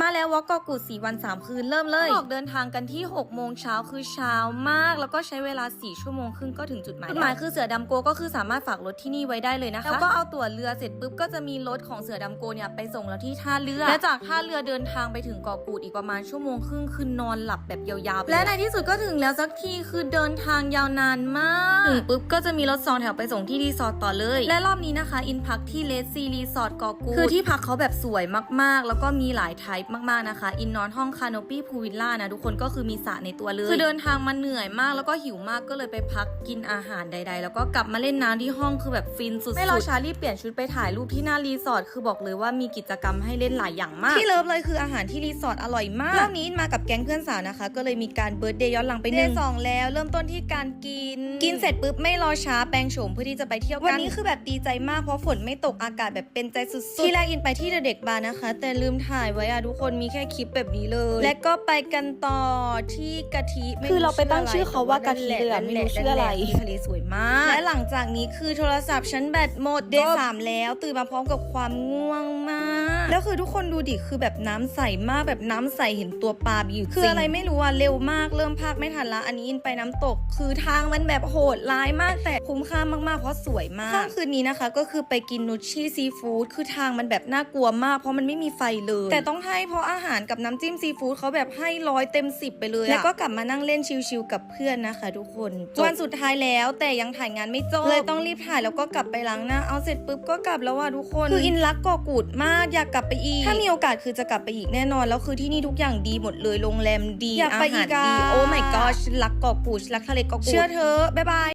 มาแล้ววอล์กเกาะกูด4วัน 3 คืนเริ่มเลยออกเดินทางกันที่ 6 โมงเช้าคือเช้ามาก แล้วก็ใช้เวลา 4 ชั่วโมงครึ่งก็ถึงจุดหมายจุดหมายคือเสือดำโกก็คือสามารถฝากรถที่นี่ไว้ได้เลยนะคะ แล้วก็เอาตั๋วเรือเสร็จปุ๊บก็จะมีรถของเสือดำโกเนี่ยไปส่งเราที่ท่าเรือ และจากท่าเรือเดินทางไปถึงเกาะกูดอีกประมาณชั่วโมงครึ่งคือนอนหลับแบบยาวๆและในที่สุดก็ถึงแล้วสักทีคือเดินทางยาวนานมากถึงปุ๊บก็จะมีรถสองแถวไปส่งที่รีสอร์ทต่อเลย และรอบนี้นะคะอินพักที่เลสซีรีสอร์ทเกาะกูดคือที่พักเขาแบบสวยมากๆ แล้วก็มีหลายไทป์มากๆนะคะ อินนอนห้องคาโนปี้พูวิลล่านะทุกคนก็คือมีสระในตัวเลยคือเดินทางมาเหนื่อยมากแล้วก็หิวมากก็เลยไปพักกินอาหารใด ๆ แล้วก็กลับมาเล่นน้ำที่ห้องคือแบบฟินสุดๆไม่รอช้ารีบเปลี่ยนชุดไปถ่ายรูปที่หน้ารีสอร์ทคือบอกเลยว่ามีกิจกรรมให้เล่นหลายอย่างมาก ที่เลิฟเลยคืออาหารที่รีสอร์ทอร่อยมากรอบนี้มากับแก๊งเพื่อนสาวนะคะ ก็เลยมีการเบิร์ดเดย์ย้อนหลังไปหนึ่งสองแล้ว เริ่มต้นที่การกิน กินเสร็จปุ๊บไม่รอช้าแปลงโฉมเพื่อที่จะไปเที่ยวกันวันนี้คือแบบดีใจมากเพราะฝนไม่ตกอากาศแบบเป็นใจสุดๆที่แรกอินไปที่เด็กบาร์นะคะ แต่ลืมถ่ายไว้อะทุกคนมีแค่คลิปแบบนี้เลย และก็ไปกันต่อที่กะทิม่คือเราไปตั้งชื่อเขาว่ากะทิเลยอะไม่รู้ชื่ออะไรทะเลสวยมาก และหลังจากนี้คือโทรศัพท์ฉันแบตหมดเดย์สามแล้ว ตื่นมาพร้อมกับความง่วงมาก แล้วคือทุกคนดูดิคือแบบน้ำใสมากแบบน้ำใสเห็นตัวปลาอยู่คืออะไรไม่รู้อะเร็วมากเริ่มภาคไม่ทันละอันนี้อินไปน้ำตก คือทางมันแบบโหดร้ายมากแต่คุ้มค่ามากๆเพราะสวยมากค่ำคืนนี้นะคะ ก็คือไปกินนูชิซีฟู้ดคือทางมันแบบน่ากลัวมาก เพราะมันไม่มีไฟเลย แต่ต้องให้เพราะอาหารกับน้ำจิ้มซีฟู้ดเขาแบบให้ร้อยเต็มสิบไปเลยอะแล้วก็กลับมานั่งเล่นชิลๆกับเพื่อนนะคะ ทุกคนวันสุดท้ายแล้วแต่ยังถ่ายงานไม่จบเลยต้องรีบถ่ายแล้วก็กลับไปล้างหน้าเอาเสร็จปุ๊บก็กลับแล้วว่ะทุกคนคืออินรักเกาะกูดมากอยากกลับไปอีก ถ้ามีโอกาสคือจะกลับไปอีกแน่นอน แล้วคือที่นี่ทุกอย่างดีหมดเลย โรงแรมดีอยากไปอีกอาหารดีอะโอ้ my god ฉันรักเกาะกูดฉันรักทะเลเกาะกูดเชื่อเธอะบ๊ายบาย